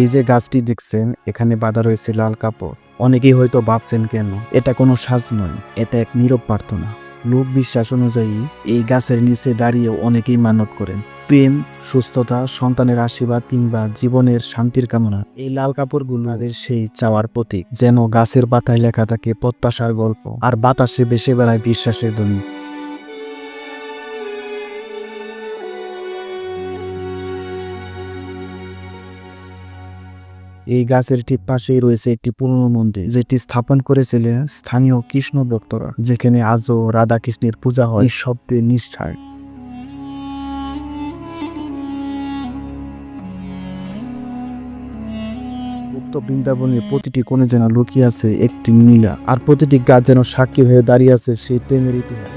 এই যে গাছটি দেখছেন, এখানে বাঁধা রয়েছে লাল কাপড়। অনেকেই হয়তো ভাবছেন কেন, এটা কোনো সাজ নয়, এটা এক নীরব প্রার্থনা। লোক বিশ্বাস অনুযায়ী এই গাছের নিচে দাঁড়িয়ে অনেকেই মানত করেন। প্রেম, সুস্থতা, সন্তানের আশীর্বাদ কিংবা জীবনের শান্তির কামনা, এই লাল কাপড়গুলো তাদের সেই চাওয়ার প্রতীক। যেন গাছের পাতায় লেখা থাকে প্রত্যাশার গল্প, আর বাতাসে বেসে বেড়ায় বিশ্বাসের ধ্বনি। এই গাছের ঠিক পাশেই রয়েছে একটি পুরনো মন্দির, যেটি স্থাপন করেছিলেন স্থানীয় কৃষ্ণ ভক্তরা, যেখানে আজও রাধা কৃষ্ণের পূজা হয়। শব্দে নিষ্ঠায়। উক্ত বৃন্দাবনের প্রতিটি কোণে যেন লুকিয়ে আছে একটি নীলা, আর প্রতিটি গাছ যেন সাক্ষী হয়ে দাঁড়িয়ে আছে সেই প্রেমের ইতিহাস।